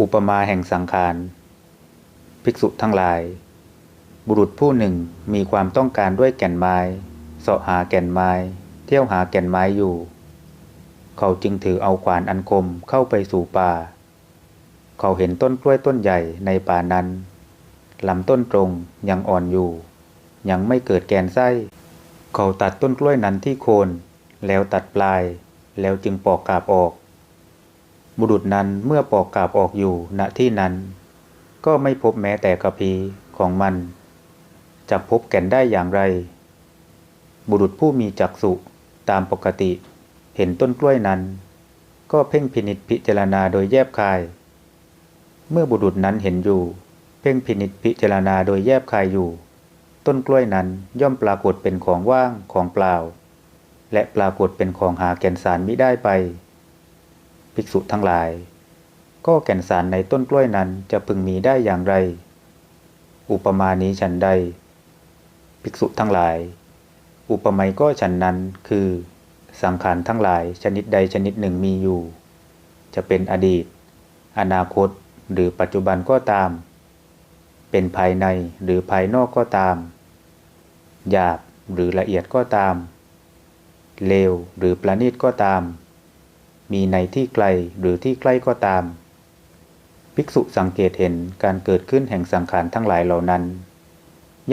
อุปมาแห่งสังขาร ภิกษุทั้งหลาย บุรุษผู้หนึ่งมีความต้องการด้วยแก่นไม้เสาะหาแก่นไม้ เที่ยวหาแก่นไม้อยู่ เขาจึงถือเอาขวานอันคมเข้าไปสู่ป่า เขาเห็นต้นกล้วยต้นใหญ่ในป่านั้นลำต้นตรงยังอ่อนอยู่ ยังไม่เกิดแกนไส้ เขาตัดต้นกล้วยนั้นที่โคน แล้วตัดปลาย แล้วจึงปอกกาบออก บุรุษนั้นเมื่อปอกกาบออกอยู่ณที่นั้น ก็ไม่พบแม้แต่กระพีของมัน จะพบแก่นได้อย่างไร บุรุษผู้มีจักษุตามปกติ เห็นต้นกล้วยนั้น ก็เพ่งพินิจพิจารณาโดยแยบคาย เมื่อบุรุษนั้นเห็นอยู่ เพ่งพินิจพิจารณาโดยแยบคายอยู่ ต้นกล้วยนั้นย่อมปรากฏเป็นของว่างของเปล่า และปรากฏเป็นของหาแก่นสารมิได้ไป ภิกษุทั้งหลาย ก็แก่นสารในต้นกล้วยนั้นจะพึงมีได้อย่างไร อุปมานี้ฉันใด ภิกษุทั้งหลาย อุปไมยก็ฉันนั้นคือ สังขารทั้งหลายชนิดใดชนิดหนึ่งมีอยู่ จะเป็นอดีต อนาคตหรือปัจจุบันก็ตาม เป็นภายในหรือภายนอกก็ตาม หยาบหรือละเอียดก็ตาม เลวหรือประณีตก็ตาม มีในที่ไกลหรือที่ใกล้ก็ตาม ภิกษุสังเกตเห็นการเกิดขึ้นแห่งสังขารทั้งหลายเหล่านั้น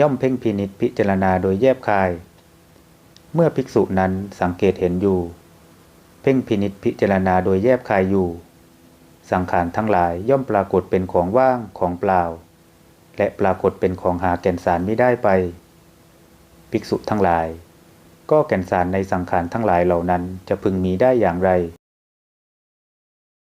ย่อมเพ่งพินิษพิจารณาโดยแยบคาย เมื่อภิกษุนั้นสังเกตเห็นอยู่ เพ่งพินิษพิจารณาโดยแยบคายอยู่ สังขารทั้งหลายย่อมปรากฏเป็นของว่างของเปล่า และปรากฏเป็นของหาแก่นสารไม่ได้ไป ภิกษุทั้งหลายก็แก่นสารในสังขารทั้งหลายเหล่านั้นจะพึงมีได้อย่างไร